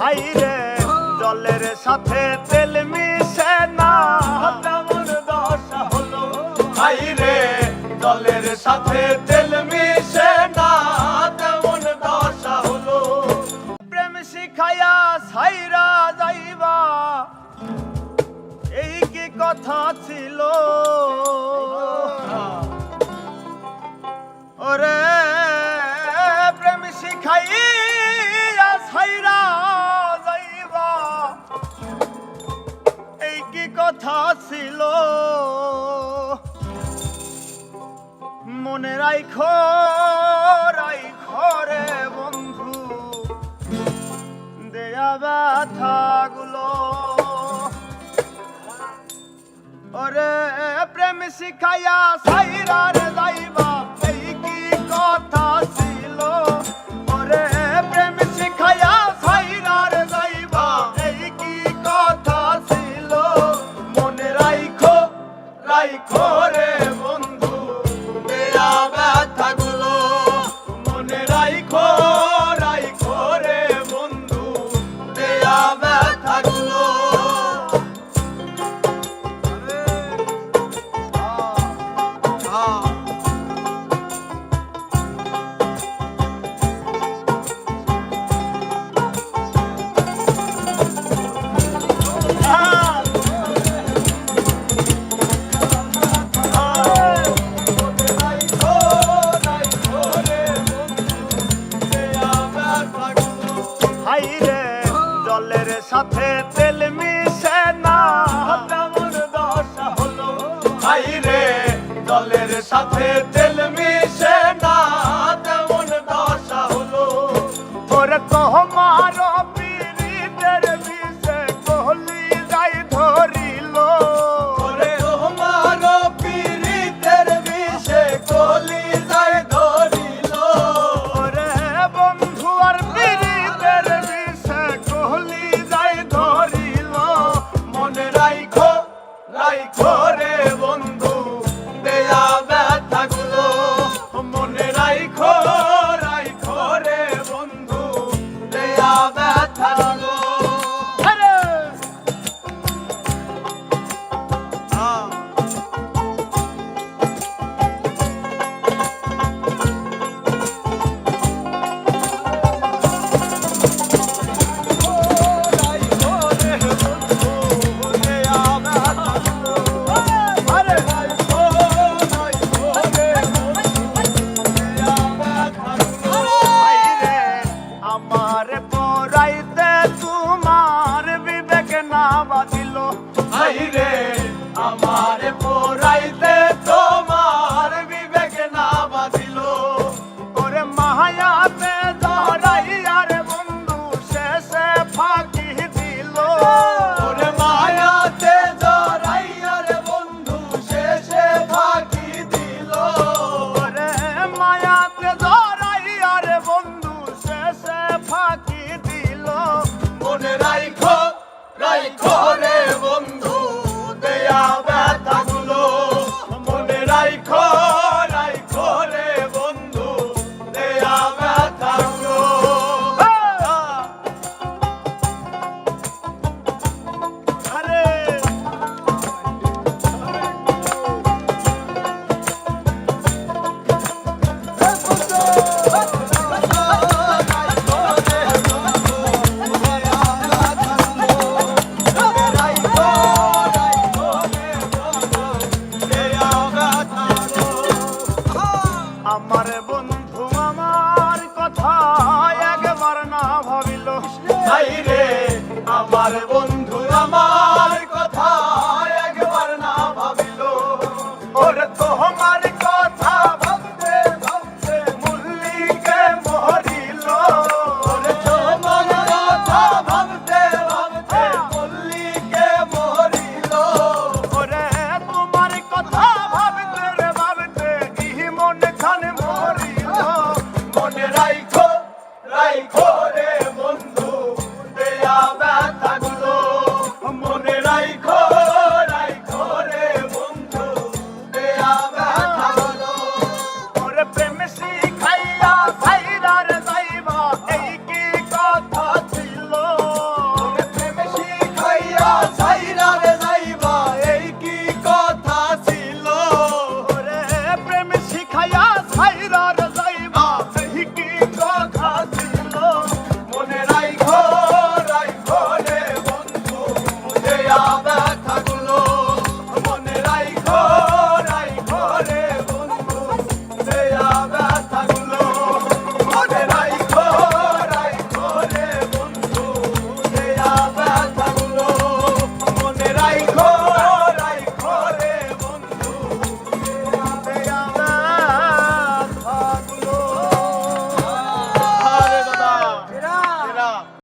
High রে, জলের সাথে তেল মিশে না। তেমন দশা হলো। হাই রে, জলের সাথে তেল মিশে কথা ছিল। মনে রাইখ রাই রে বন্ধু। দেয়া ব্যথাগুলো। ওরে প্রেম শিখাইয়া সাইরা রে যাইবা। রাই করে সাথে তেল মিশে না। তেমন দশা হলো ভাই রে দলের সাথে তেল মিশে না। তেমন দশা হলো। ওরে কহমা রে বন্ধু ভাই রে আমার I'm on amare bo Rosa.